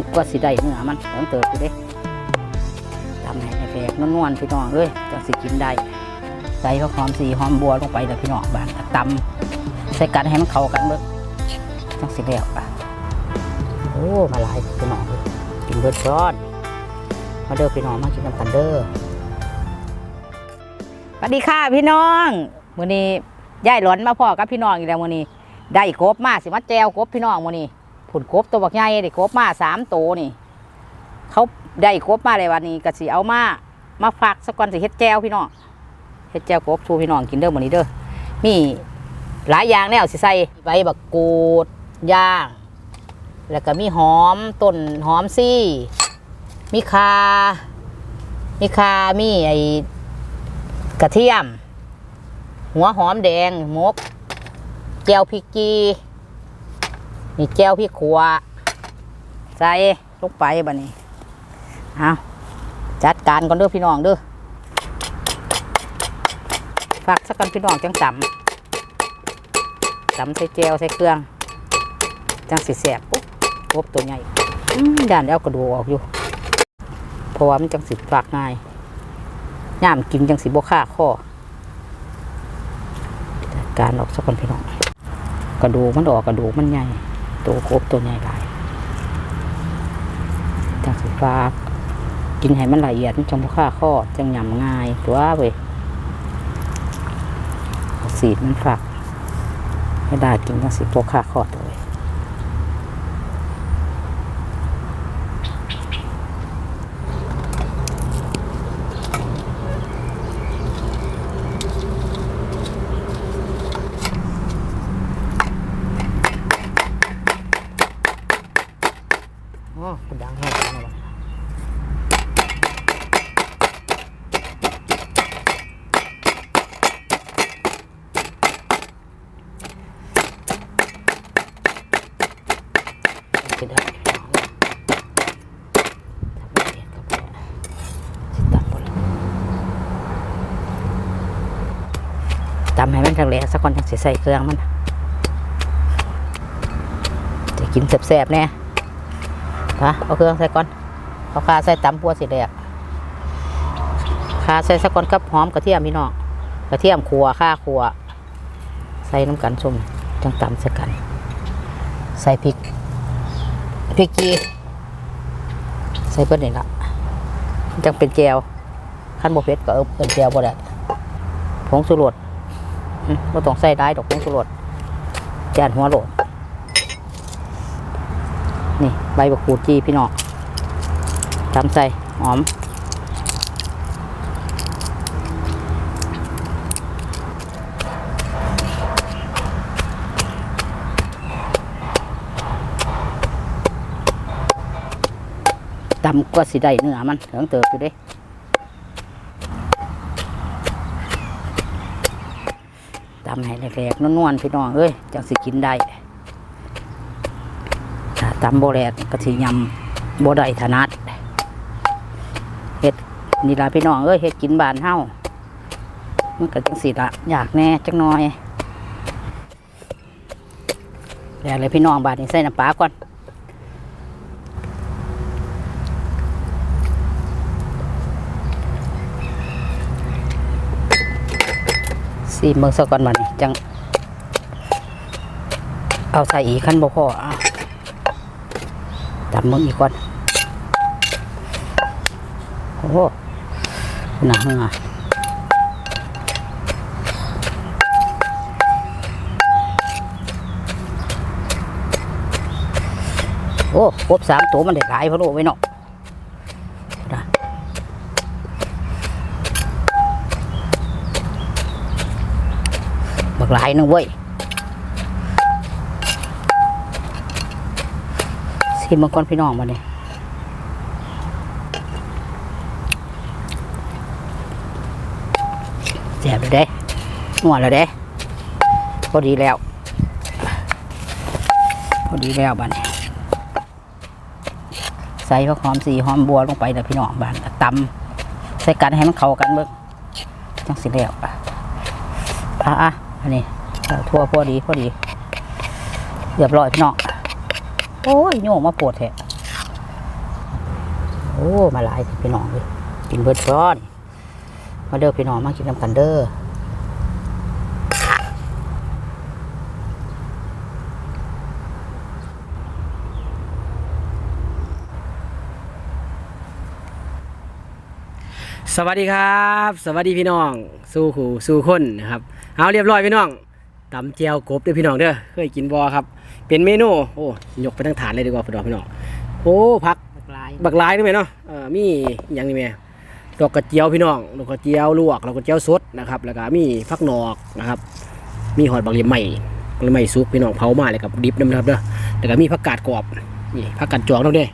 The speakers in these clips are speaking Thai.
ำก็สิได้เนื้อมันต้องเติบอยู่เด้ตำให้แหลกๆนวลๆพี่น้องเอ้ยจังสิกินได้ใส่ข้าวหอมสีหอมบัวลงไปเลยพี่น้องบานตำใส่กันให้มันเข้ากันเบิดจังสิแล้วอะโอ้มาหลายพี่น้องกินเบิดร้อนมาเด้อพี่น้องมากินน้ำกันเด้อสวัสดีค่ะพี่น้องมื้อนี้ยายหลอนมาพ่อกับพี่น้องอีกแล้วมื้อนี้ได้กบมาสิมาแจวกบพี่น้องมื้อนี้ ผุนกบตัวบักใหญ่ได้กบมาสามตัวนี่ เขาได้กบมาเลยวันนี้ก็สิเอามามาฝากสักก่อนสิเฮ็ดแจวพี่น้องเฮ็ดแจวกบชูพี่น้องกินเด้อมื้อนี้เด้อมีหลายอย่างแนวสิใส่ใบบักกูดย่าง แล้วก็มีหอมต้นหอมซี่ มีคา มีคา มีไอกระเทียม หัวหอมแดงมกแจวพริกจี นี่แจวพริกขัวใส่ลงไปบัดนี้เอาจัดการก่อนเด้อพี่น้องเด้อฝากสักกันพี่น้องจังตำตำใส่แจวใส่เครื่อง จังสิแสบปุ๊บกบตัวใหญ่ด่านแล้วกระดูกออกอยู่เพราะว่ามันจังสิฝากง่ายย่ามกินจังสิบวค่าข้อจัดการออกสักคนพี่น้องกระดูกมันออกกระดูกมันใหญ่ ตัวกบตัวใหญ่หลายจังสิฝากกินให้มันละเอียดจังบค่าข้อจังหยำง่ายตัวเว้ยเอาสีมันฝากให้ได้กินจังสิบค่าข้อตัวเว้ย โอ้คุณดังแห้งจังเลยวะสิได้ทำละเอียดก็พอสิตำบ่ละ ตำให้มันแหลกๆสักคนจังสิใส่เครื่องมันจะกินแซ่บๆแน่ฮะเอาเครื่องใส่ก่อนเอาคาใส่ตำปัวสิแดกคาใส่สักก่อนกับหอมกระเทียมพี่น้องกระเทียมขัวข้าขัว ใส่น้ำกันส้มจังตำใส่กัน ใส่พริกพริกกีใส่เพิ่นนี่ละจังเป็นแจวขั้นโบเผ็ดก็เอาเป็นแจวบ่ได้ผงสุรส ไม่ต้องใส่ได้ดอกผงสุรสจานหัวโหลด นี่ใบบักขูดจีพี่น้องตำใส่หอม ตำก็สิได้เนื้อมันเหลืองเติบอยู่เด้ ตำให้แหลกๆนวลๆพี่น้องเอ้ยจังสิกินได้ถ้าตำโบแหลกกระถิยำโบได้ถนัดเห็ดนี่ละพี่น้องเอ้ยเห็ดกินบานเฮามันก็จังสิละอยากแน่จังน้อยแล้วเลยพี่น้องบาดนี้ใส่น้ำปลาก่อน สีเมืองซะก่อนบานี้จัง เอาใส่อีกขั้นบ่พออะจับมึงอีกก่อนโอ้หนังอะโอ้กบสามตัวมันได้หลายพะโลไว้เนาะ หลายหนึงเว้ยชิมมาก่อนพี่น้องมาเนี่ยแซ่บเลยเด้นัวเลยเด้พอดีแล้ว พอดีแล้วบ้านนี้ใส่ผักหอมสีหอมบัวลงไปเลยพี่น้องบ้านตำใส่กันให้มันเข้ากันเบิ่งจังสิแล้วอะอะ อันนี้ทั่วพอดีพอดีเรียบร้อยพี่น้องโอ้ยโยงมาปวดแท้โอ้มาหลายพี่น้องเลยกินเบิร์ดซ้อน มาเด้อพี่น้องมากินน้ำกันเด้อ สวัสดีครับ สวัสดีพี่น้อง สู้หูสู้คนนะครับเอาเรียบร้อยพี่น้องตำเจียวกบเด้อพี่น้องเด้อเคยกินบอครับ เป็นเมนูโอ้ยกไปทั้งถาดเลยดีกว่าพี่น้องพี่น้องโอ้ผักหลายบักหลายด้วยไหมเนาะเออมีอหย่างนี้ไหมดอกกระเจียวพี่น้องดอกกระเจียวลวกดอกกระเจียวสดนะครับแล้วก็มีผักนอกนะครับ มีหอดบักเหลี่ยมใหม่บักเหลี่ยมใหม่ซุปพี่น้องเผามาเลยกับดิบน้ำนะครับเด้อแล้วก็มีผักกาดกรอบนี่ผักกาดจอกน้ำเด้อ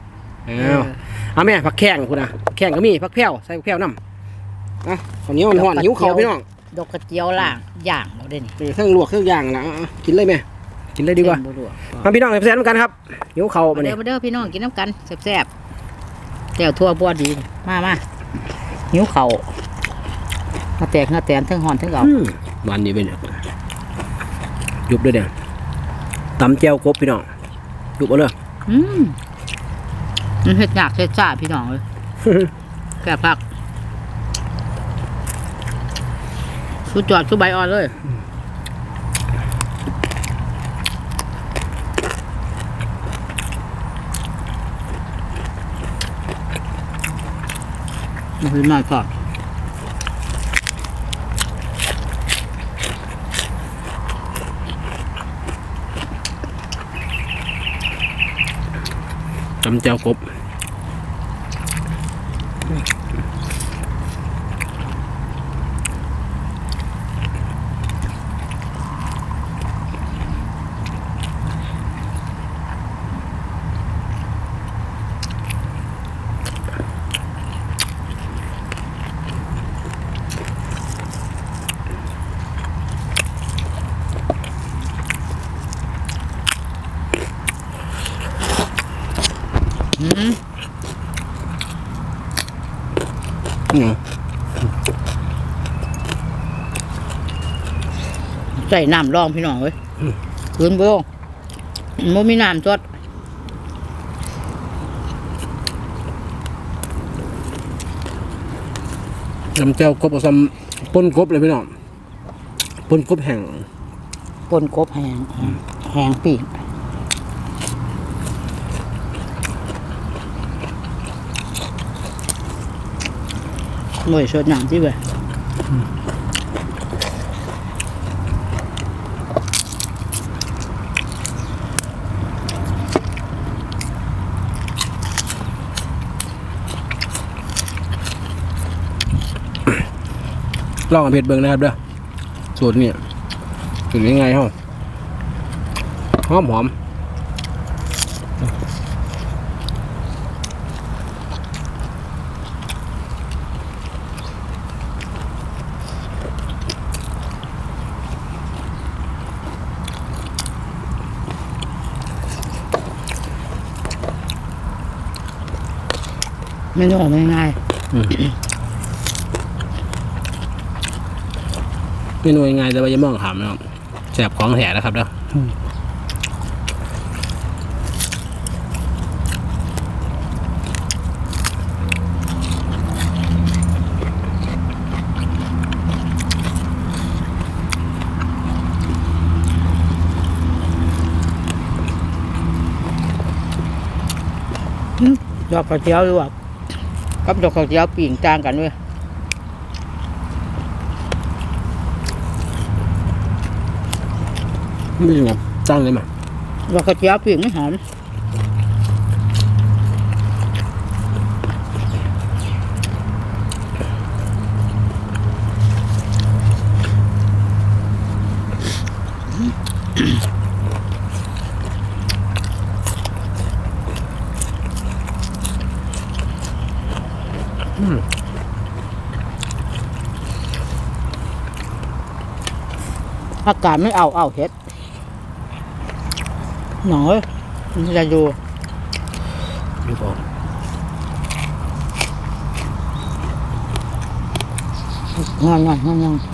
อ้าวเอาแม่ผักแข้งคุณนะผักแข้งก็มีผักแพ้วใส่ผักแพ้วน้ำ อะข้าวเหนียวมันห่อนหิวเขาวพี่น้องดอกกระเจียวล่างย่างเราได้นี่เออเครื่องลวกเครื่องย่างนะเอาเอากินเลยแม่กินเลยดีกว่าเส้นบ่ลวกมาพี่น้องไปแซ่บกันครับหิวเขาวมามาเด้เนี่อยมาเด้อพี่น้องกินน้ำกันแซ่บๆแจ่วทั่วบัวดีมามาหิวเข่าวมาแตกมาแตนทั้งหอนทั้งเอาอืมหวานดีไปเนี่ยยุบด้วยเนี่ยตำแจ่วกบพี่น้องยุบเอาเลยอืมมันเห็ดหยากเห็ดจ้าพี่น้องเลยแซ่บพัก สุดจอดสุดใบอ่อนเลยมันคือน้อยก่อนตำแจ่วกบ ใส่น้ำรองพี่น้องเว้ยคืนบ่ลงมันมีน้ำจดตำแจ่วกบเอาซ้ำปนกบเลยพี่น้องปนกบแห้งปนกบแหงแหงปีก หน่วยชดน้ำที่เว้ยลองเอาเผ็ดเบิ่งนะครับเด้อสูตรนี่สูตรง่ายๆเฮาหอมหอม ไม่ต้องไม่ง่ายเมนูง่ายๆแต่ว่าอย่ามองขามนะครับแสบของแถนะครับเด้ออๆดอกกระเจียวลวก กับดอกกระเจียวปีงต่างกันเว้ยไม่ใช่แบบตั้งเลยมั้ยดอกกระเจียวปีงไม่หอม อากาศไม่เอาเอาเฮ็ดหน่อยมันจะดูดูก่อนงอนงอนงอน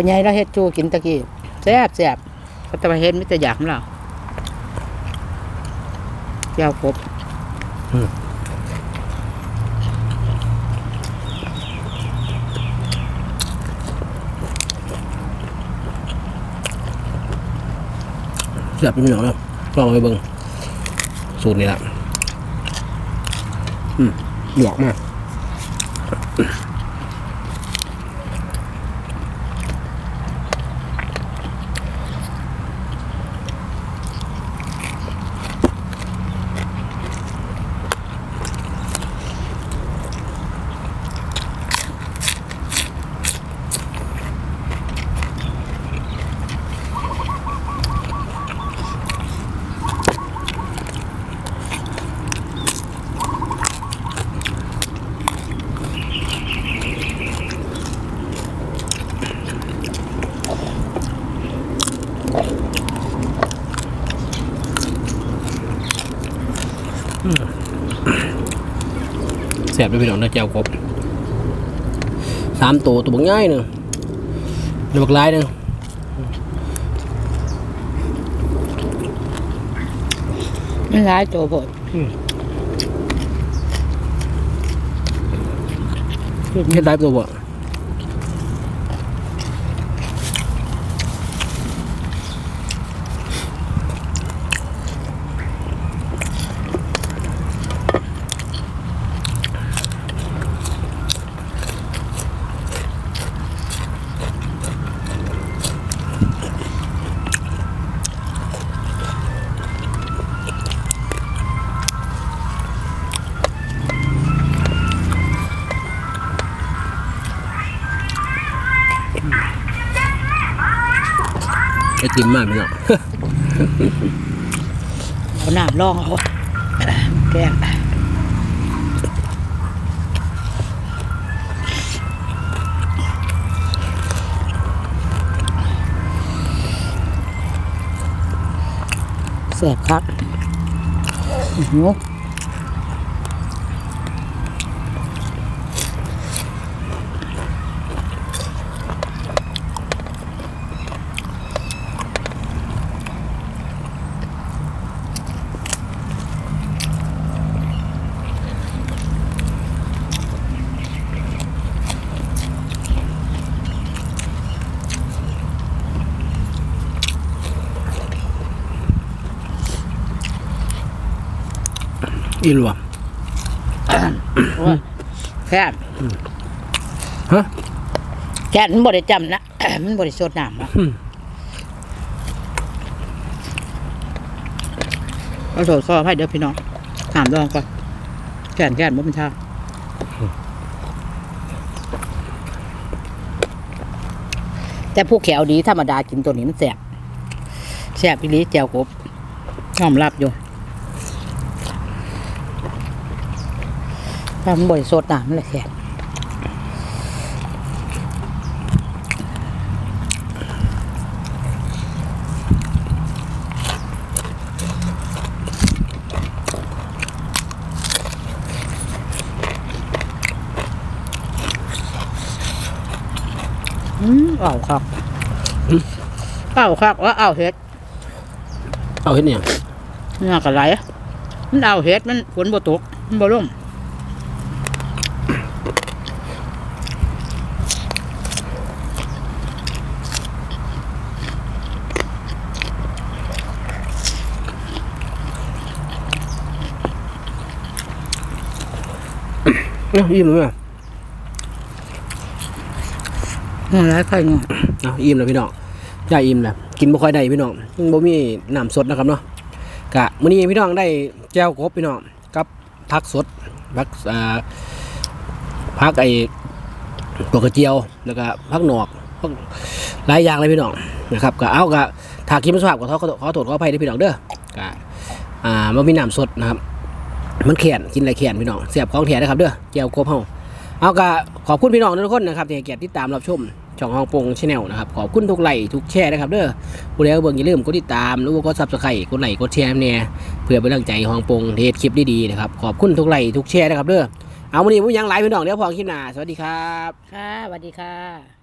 อนคนใหญ่เราเฮ็ดจูกินตะกี้แซ่บแซ่บก็จะมาเฮ็ดมิตรอยากของเราแก้วครบเสียบพี่น้องแล้วลองไปเบิ่งสูตรนี้ละอืมหลวกมาก แสบด้วยพี่น้องนะแก้วครบสามตัวตัวบักง่ายหนึ่งเดี๋ยวบักลายหนึ่งมันร้ายโจโพดเฮ็ดได้ตัวบ่ ไอติมมากพี่น้องเอาน้ำลองเอาแกงแสบครับอื้อหื ออีหลวกโอ้ยแซ่บฮะแกนมันบริจำนะมันบริสดน้ำอะอืมเอาโถซอให้เดี๋ยวพี่น้องถามลองก่อนแกนแกนมันเป็นท่าแต่ผู้แขวดีธรรมดากินตัวนี้มันแสบแสบอีหลีแจวกบยอมรับอยู่ ถ้ามันบริสดน้ำมันเลยแสบอืมเอาครับเอาครับว่าเอาเฮ็ด เอาเฮ็ดเนี่ยนี่กะไรมันเอาเฮ็ดมันฝนบ่ตกมันบ่ลง เอ้าอิ่มแล้วแม่มันหลายไข่เนาะเอาอิ่มแล้วพี่น้องย่าอิ่มแล้วกินบ่ค่อยได้พี่น้องยังบ่มีน้ำสดนะครับเนาะกะมื้อนี้พี่น้องได้แจ่วกบพี่น้องกับผักสดผักอ่าผักไอ้ตัวกระเจียวแล้วก็ผักหนอกผักหลายอย่างเลยพี่น้องนะครับก็เอากะถ้ากินบ่สภาพก็ขอขอขอโทษขออภัยด้วยพี่น้องเด้อกะอ่าบ่มีน้ำสดนะครับ มันแขนกินอะไรแขนพี่น้องเสียบของแถนะครับเด้อแก้วกบเฮาเอากะขอบคุณพี่น้องทุกคนนะครับที่ให้เกียรติติดตามรับชมช่องฮองปงชาแนลนะครับขอบคุณทุกไลค์ทุกแชร์นะครับเด้อผู้ใดเอาเบิ่งอย่าลืมกดติดตามหรือว่ากดซับสไครต์กดไลค์กดแชร์เนี่ยเพื่อเป็นกำลังใจห้ฮองปงเทศคลิปดีๆนะครับขอบคุณทุกไลค์ทุกแชร์นะครับเด้อเอาวันนี้ผมยังไลฟ์พี่น้องเดี๋ยวพอคลิปหน้าสวัสดีครับค่ะสวัสดีค่ะ